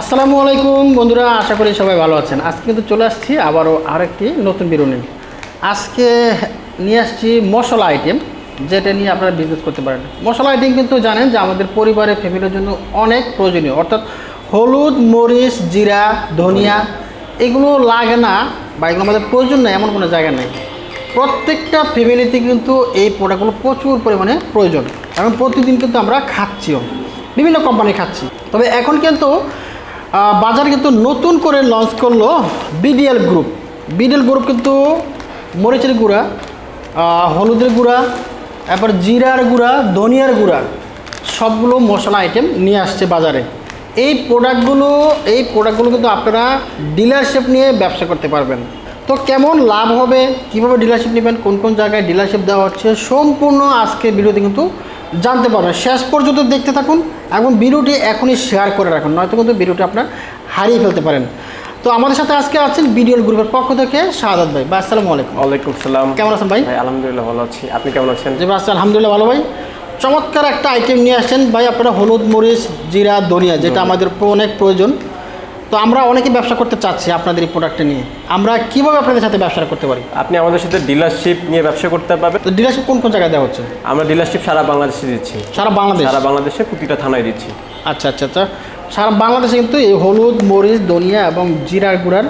আসসালামু আলাইকুম, বন্ধুরা, আশা করি সবাই ভালো আছেন। আজকে কিন্তু চলে আসছি আবারও আরেকটি নতুন বিরুনি আজকে নিয়ে আসছি মশলা আইটেম যেটা নিয়ে আপনারা বিজনেস করতে পারেন। মশলা আইটেম কিন্তু জানেন যে আমাদের পরিবারের ফ্যামিলির জন্য অনেক প্রয়োজনীয়। অর্থাৎ হলুদ, মরিচ, জিরা, ধনিয়া, এগুলো লাগে না বা এগুলো আমাদের প্রয়োজন নেই, এমন কোনো জায়গা নেই। প্রত্যেকটা ফ্যামিলিতে কিন্তু এই প্রোডাক্টগুলো প্রচুর পরিমাণে প্রয়োজন। এবং প্রতিদিন কিন্তু আমরা খাচ্ছিও। বিভিন্ন কোম্পানি খাচ্ছি। তবে এখন কিন্তু বাজার কিন্তু নতুন করে লঞ্চ করল বিডিএল গ্রুপ বিডিএল গ্রুপ কিন্তু মরিচের গুঁড়া হলুদের গুঁড়া তারপর জিরার গুঁড়া, ধনিয়ার গুঁড়া, সবগুলো মশলা আইটেম নিয়ে আসছে বাজারে। এই প্রোডাক্টগুলো এই প্রোডাক্টগুলো কিন্তু আপনারা ডিলারশিপ নিয়ে ব্যবসা করতে পারবেন। তো কেমন লাভ হবে? কীভাবে ডিলারশিপ নেবেন? কোন কোন জায়গায় ডিলারশিপ দেওয়া হচ্ছে? সম্পূর্ণ আজকে ভিডিওতে কিন্তু জানতে পারবেন শেষ পর্যন্ত দেখতে থাকুন এবং ভিডিওটি এখনই শেয়ার করে রাখুন নয়তো কিন্তু ভিডিওটি আপনার হারিয়ে ফেলতে পারেন। তো আমাদের সাথে আজকে আছেন বিডিওল গ্রুপের পক্ষ থেকে শাহাদ ভাই। বা আসসালামু আলাইকুম। ওয়ালাইকুম সালাম। কেমন আছেন ভাই? ভাই আলহামদুলিল্লাহ ভালো আছি। আপনি কেমন আছেন? জি ভাই আলহামদুলিল্লাহ ভালো ভাই। চমৎকার একটা আইটেম নিয়ে আসছেন। ভাই আপনারা হলুদ মরিচ জিরা ধনিয়া যেটা আমাদের অনেক প্রয়োজন। তো আমরা অনেকে ব্যবসা করতে চাচ্ছি আপনাদের এই প্রোডাক্টটা নিয়ে। আমরা কীভাবে আপনাদের সাথে ব্যবসা করতে পারি? আপনি আমাদের সাথে ডিলারশিপ নিয়ে ব্যবসা করতে পারবেন। তো ডিলারশিপ কোন কোন জায়গায় দেওয়া হচ্ছে? আমরা ডিলারশিপ সারা বাংলাদেশে দিচ্ছি। সারা বাংলাদেশ? সারা বাংলাদেশে প্রতিটা থানায় দিচ্ছি। আচ্ছা আচ্ছা আচ্ছা। সারা বাংলাদেশে কিন্তু এই হলুদ মরিচ ধনিয়া এবং জিরার গুঁড়ার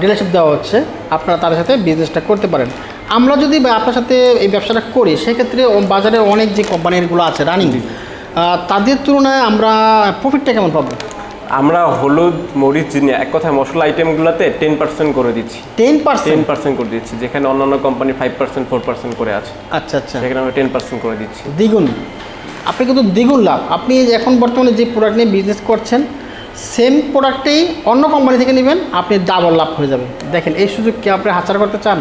ডিলারশিপ দেওয়া হচ্ছে। আপনারা তাদের সাথে বিজনেসটা করতে পারেন। আমরা যদি আপনার সাথে এই ব্যবসাটা করি সেক্ষেত্রে বাজারে অনেক যে কোম্পানিগুলো আছে রানিং তাদের তুলনায় আমরা প্রফিটটা কেমন পাবো? আমরা হলুদ মরিচ জিনিয়া এক কথায় মশলা আইটেমগুলোতে টেন পার্সেন্ট করে দিচ্ছি। টেন টেন পার্সেন্ট পার্সেন্ট করে দিচ্ছি যেখানে অন্যান্য company five percent four percent করে আছে। আচ্ছা আচ্ছা। সেখানে আমরা টেন পার্সেন্ট করে দিচ্ছি। দ্বিগুণ। আপনি কিন্তু দ্বিগুণ লাভ। আপনি এখন বর্তমানে যে প্রোডাক্ট নিয়ে বিজনেস করছেন সেম প্রোডাক্টেই অন্য কোম্পানি থেকে নেবেন আপনি ডাবল লাভ হয়ে যাবে। দেখেন এই সুযোগ কি আপনি হাজার করতে চান?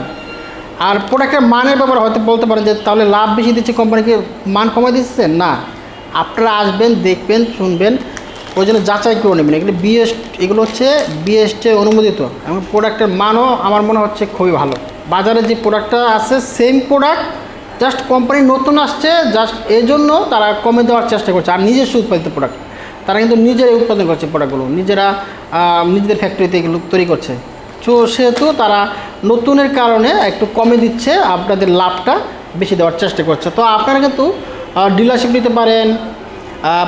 আর প্রোডাক্টের মানের ব্যাপারে হয়তো বলতে পারেন যে তাহলে লাভ বেশি দিচ্ছে কোম্পানিকে মান কমাই দিচ্ছে? না। আপনারা আসবেন দেখবেন শুনবেন ওই জন্য যাচাই করে নেবেন। এগুলো বিএস এগুলো হচ্ছে বিএসটে অনুমোদিত। এবং প্রোডাক্টের মানও আমার মনে হচ্ছে খুবই ভালো। বাজারে যে প্রোডাক্টটা আছে সেম প্রোডাক্ট জাস্ট কোম্পানি নতুন আসছে জাস্ট এই জন্য তারা কমে দেওয়ার চেষ্টা করছে। আর নিজস্ব উৎপাদিত প্রোডাক্ট তারা কিন্তু নিজেরাই উৎপাদন করছে প্রোডাক্টগুলো নিজেরা নিজেদের ফ্যাক্টরিতে এগুলো তৈরি করছে। তো সেহেতু তারা নতুনের কারণে একটু কমে দিচ্ছে, আপনাদের লাভটা বেশি দেওয়ার চেষ্টা করছে। তো আপনারা কিন্তু ডিলারশিপ নিতে পারেন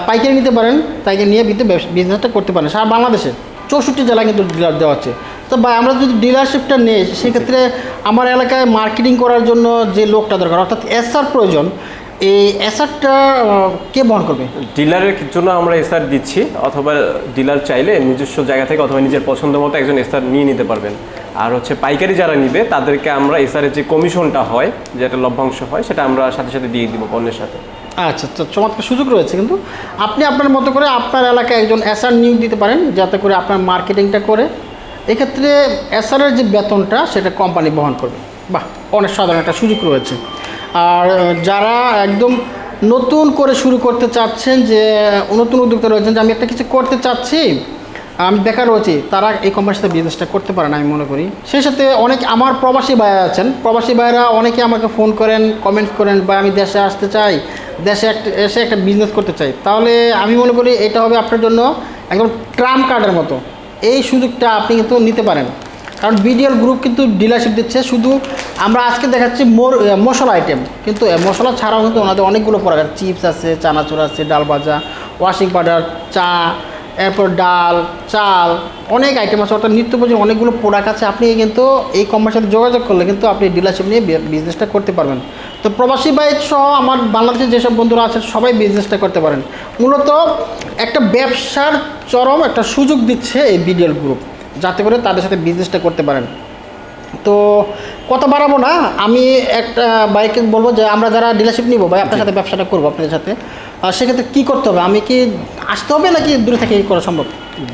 পাইকারি নিতে পারেন, পাইকারি নিয়ে বিতে বিজনেসটা করতে পারেন। সারা বাংলাদেশে। চৌষট্টি জেলায় কিন্তু ডিলার দেওয়া হচ্ছে তো ভাই, আমরা যদি ডিলারশিপটা নেই, সেক্ষেত্রে আমার এলাকায় মার্কেটিং করার জন্য যে লোকটা দরকার, অর্থাৎ এসআর প্রয়োজন, এই এসআরটা কে বহন করবে? ডিলারের জন্য আমরা এসআর দিচ্ছি, অথবা ডিলার চাইলে নিজস্ব জায়গা থেকে অথবা নিজের পছন্দ মতো একজন এসআর নিয়ে নিতে পারবেন। আর হচ্ছে পাইকারি যারা নিবে, তাদেরকে আমরা এসআরের যে কমিশনটা হয়, যেটা লভ্যাংশ হয়, সেটা আমরা সাথে সাথে দিয়ে দিব পণ্যের সাথে। আচ্ছা তো চমৎকার সুযোগ রয়েছে কিন্তু। আপনি আপনার মতো করে আপনার এলাকায় একজন এসআর নিয়োগ দিতে পারেন, যাতে করে আপনার মার্কেটিংটা করে। এক্ষেত্রে এসআরের যে বেতনটা, সেটা কোম্পানি বহন করবে। বাহ, অনেক সাধারণ একটা সুযোগ রয়েছে। আর যারা একদম নতুন করে শুরু করতে চাচ্ছেন যে, নতুন উদ্যোক্তা রয়েছেন, যে আমি একটা কিছু করতে চাচ্ছি, আমি বেকার রয়েছি, তারা এই কোম্পানির সাথে বিজনেসটা করতে পারেন, আমি মনে করি। সেই সাথে অনেক আমার প্রবাসী ভাইয়া আছেন, প্রবাসী ভাইরা অনেকে আমাকে ফোন করেন কমেন্ট করেন বা আমি দেশে আসতে চাই দেশে একটা এসে একটা বিজনেস করতে চাই। তাহলে আমি মনে করি এটা হবে আপনার জন্য একদম ট্রাম কার্ডের মতো। এই সুযোগটা আপনি কিন্তু নিতে পারেন। কারণ বিডিএল গ্রুপ কিন্তু ডিলারশিপ দিচ্ছে। শুধু আমরা আজকে দেখাচ্ছি মোর মশলা আইটেম কিন্তু মশলা ছাড়াও কিন্তু ওনাদের অনেকগুলো প্রোডাক্ট চিপস আছে, চানাচুর আছে, ডাল ভাজা ওয়াশিং পাউডার চা, এরপর ডাল, চাল, অনেক আইটেম আছে। অর্থাৎ নিত্য প্রয়োজন অনেকগুলো প্রোডাক্ট আছে। আপনি কিন্তু এই কোম্পানির সাথে যোগাযোগ করলে কিন্তু আপনি ডিলারশিপ নিয়ে বিজনেসটা করতে পারবেন। তো প্রবাসী বাইক সহ আমার বাংলাদেশের যেসব বন্ধুরা আছেন সবাই বিজনেসটা করতে পারেন। মূলত একটা ব্যবসার চরম একটা সুযোগ দিচ্ছে এই বিডিএল গ্রুপ যাতে করে তাদের সাথে বিজনেসটা করতে পারেন। তো কত বাড়াবো না আমি একটা বাইকে বলব যে আমরা যারা ডিলারশিপ নিব ভাই আপনার সাথে ব্যবসাটা করব আপনাদের সাথে। সেক্ষেত্রে কী করতে হবে? আমি কি আসতে হবে নাকি দূরে থেকে করা সম্ভব?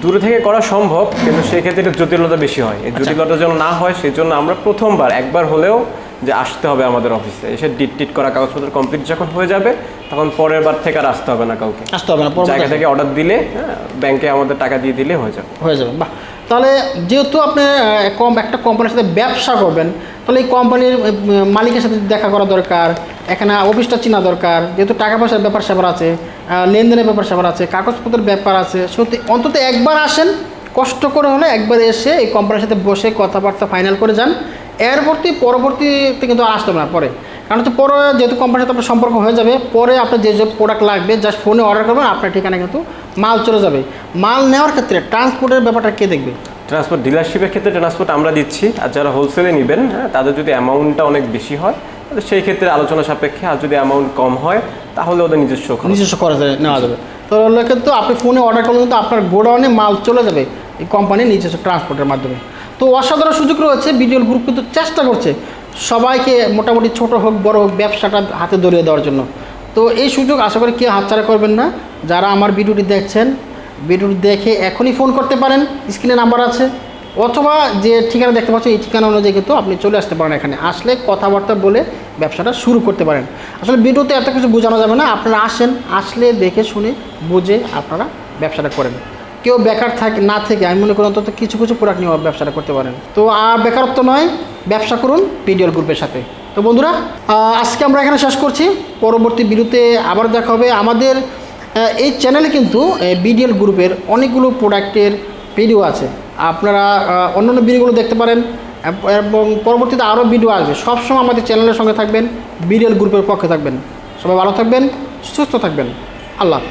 দূরে থেকে করা সম্ভব কিন্তু সেক্ষেত্রে জটিলতা বেশি হয়। এই জটিলতা যেন না হয় সেই জন্য আমরা প্রথমবার একবার হলেও যে আসতে হবে আমাদের অফিসে। এসে ডিট টিট করা কাগজপত্র কমপ্লিট যখন হয়ে যাবে তখন পরের বার থেকে আর আসতে হবে না কাউকে। আসতে হবে না জায়গা থেকে অর্ডার দিলে ব্যাংকে আমাদের টাকা দিয়ে দিলে হয়ে যাবে। হয়ে যাবে বাহ। তাহলে যেহেতু আপনি কম একটা কোম্পানির সাথে ব্যবসা করবেন তাহলে এই কোম্পানির মালিকের সাথে দেখা করা দরকার এখানে অফিসটা চেনা দরকার যেহেতু টাকা পয়সার ব্যাপার স্যাপার আছে লেনদেনের ব্যাপার স্যাপার আছে কাগজপত্রের ব্যাপার আছে সত্যি অন্তত একবার আসেন কষ্ট করে হলে একবার এসে এই কোম্পানির সাথে বসে কথাবার্তা ফাইনাল করে যান এরপরতি পরবর্তীতে কিন্তু আর আসতে হবে না পরে। কারণ হচ্ছে পরে যেহেতু কোম্পানির সাথে আপনার সম্পর্ক হয়ে যাবে পরে আপনার যে যে প্রোডাক্ট লাগবে জাস্ট ফোনে অর্ডার করবেন আপনার ঠিকানা কিন্তু মাল চলে যাবে। মাল নেওয়ার ক্ষেত্রে ট্রান্সপোর্টের ব্যাপারটা কে দেখবে? ট্রান্সপোর্ট ডিলারশিপের ক্ষেত্রে ট্রান্সপোর্ট আমরা দিচ্ছি আর যারা হোলসেলে নেবেন হ্যাঁ তাদের যদি অ্যামাউন্টটা অনেক বেশি হয় তাহলে সেই ক্ষেত্রে আলোচনা সাপেক্ষে আর যদি অ্যামাউন্ট কম হয় তাহলে ওদের নিজস্ব নিজস্ব খরচে নেওয়া যাবে। তো হলে কিন্তু আপনি ফোনে অর্ডার করলে কিন্তু আপনার গোডাউনে মাল চলে যাবে এই কোম্পানির নিজস্ব ট্রান্সপোর্টের মাধ্যমে। তো অসাধারণ সুযোগ রয়েছে, বিডিএল গ্রুপ কিন্তু চেষ্টা করছে সবাইকে মোটামুটি ছোট হোক, বড় হোক, ব্যবসাটা হাতে ধরিয়ে দেওয়ার জন্য। তো এই সুযোগ আশা করি কেউ হাতছাড়া করবেন না। যারা আমার ভিডিওটি দেখছেন, ভিডিওটি দেখে এখনই ফোন করতে পারেন স্ক্রিনে নাম্বার আছে। অথবা যে ঠিকানা দেখতে পাচ্ছেন, এই ঠিকানা অনুযায়ী কিন্তু আপনি চলে আসতে পারেন এখানে। আসলে কথাবার্তা বলে ব্যবসাটা শুরু করতে পারেন। আসলে ভিডিওতে এত কিছু বোঝানো যাবে না, আপনারা আসেন, আসলে দেখে শুনে, বুঝে আপনারা ব্যবসাটা করেন। কেউ বেকার থাকে, না থেকে, আমি মনে করি অন্তত কিছু কিছু প্রোডাক্ট নিয়ে ব্যবসাটা করতে পারেন। তো, আর বেকারত্ব নয়, ব্যবসা করুন পিডিএল গ্রুপের সাথে। তো বন্ধুরা আজকে আমরা এখানে শেষ করছি। পরবর্তী ভিডিওতে আবার দেখা হবে। আমাদের এই চ্যানেলে কিন্তু বিডিএল গ্রুপের অনেকগুলো প্রোডাক্টের ভিডিও আছে। আপনারা অন্যান্য ভিডিওগুলো দেখতে পারেন। এবং পরবর্তীতে আরও ভিডিও আসবে। সবসময় আমাদের চ্যানেলের সঙ্গে থাকবেন বিডিএল গ্রুপের পক্ষে থাকবেন। সবাই ভালো থাকবেন, সুস্থ থাকবেন। আল্লাহ